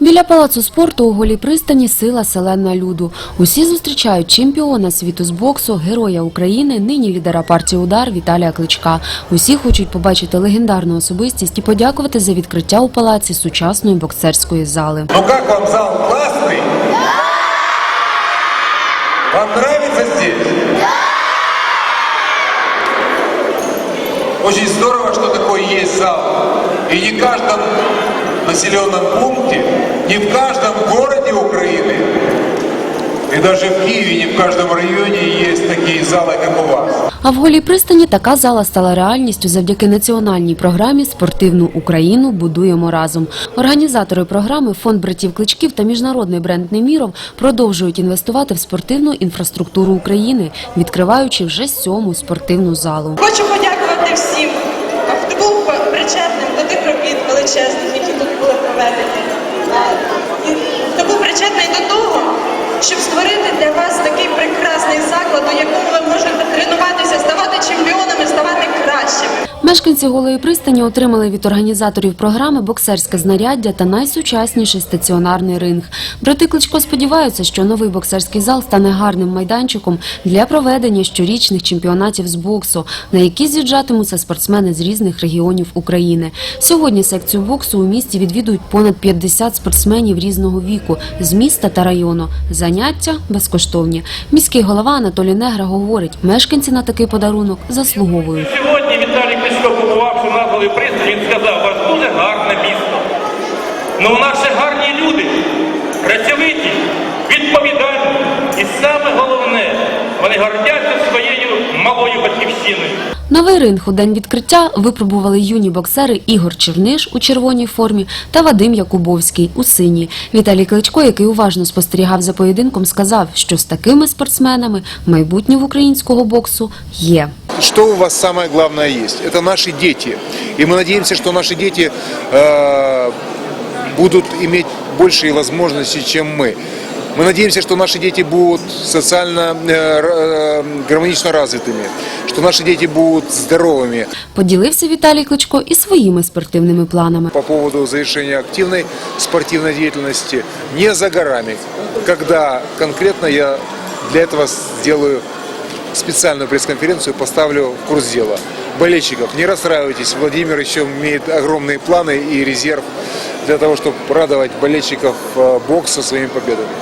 Біля палацу спорту у голій пристані сила селена люду. Усі зустрічають чемпіона світу з боксу, героя України, нині лідера партії удар Віталія Кличка. Усі хочуть побачити легендарну особистість і подякувати за відкриття у палаці сучасної боксерської зали. Ну как вам зал классный? Вам нравится здесь? Очень здорово, что такой есть зал. И не каждом населенном пункте, не в каждом городе Украины, и даже в Киеве не в каждом районе есть такие залы, как у вас. А в голій пристані така зала стала реальністю завдяки національній програмі Спортивну Україну будуємо разом. Організатори програми Фонд братів Кличків та міжнародний бренд Неміров продовжують інвестувати в спортивну інфраструктуру України, відкриваючи вже сьому спортивну залу. Хочу подякувати всім, хто був причетним до тих робіт величезних, які Тому причетний до того, Мешканці голої пристані отримали від організаторів програми боксерське знаряддя та найсучасніший стаціонарний ринг. Брати Кличко сподіваються, що новий боксерський зал стане гарним майданчиком для проведення щорічних чемпіонатів з боксу, на які з'їжджатимуться спортсмени з різних регіонів України. Сьогодні секцію боксу у місті відвідують понад 50 спортсменів різного віку з міста та району. Заняття безкоштовні. Міський голова Анатолій Негра говорить, мешканці на такий подарунок заслуговують. Сьогодні Віталій Кличко, побувавши на голові пристані, він сказав, у вас дуже гарне місто. Ну у нас ще гарні люди, працьовиті, відповідальні. І саме головне, вони гордяться своєю малою батьківщиною. Новий ринг у день відкриття випробували юні боксери Ігор Черниш у червоній формі та Вадим Якубовський у синій. Віталій Кличко, який уважно спостерігав за поєдинком, сказав, що з такими спортсменами майбутнє в українського боксу є Что у вас самое главное есть? Это наши дети. И мы надеемся, что наши дети э, будут иметь большие возможности, чем мы. Мы надеемся, что наши дети будут социально э, р- э, гармонично развитыми, что наши дети будут здоровыми. Поділився Віталій Кличко і своїми спортивними планами. По поводу завершения активной спортивной деятельности не за горами. Когда конкретно я для этого сделаю специальную пресс-конференцию, поставлю в курс дела. Болельщиков, не расстраивайтесь, Владимир еще имеет огромные планы и резерв для того, чтобы радовать болельщиков э, бокса своими победами.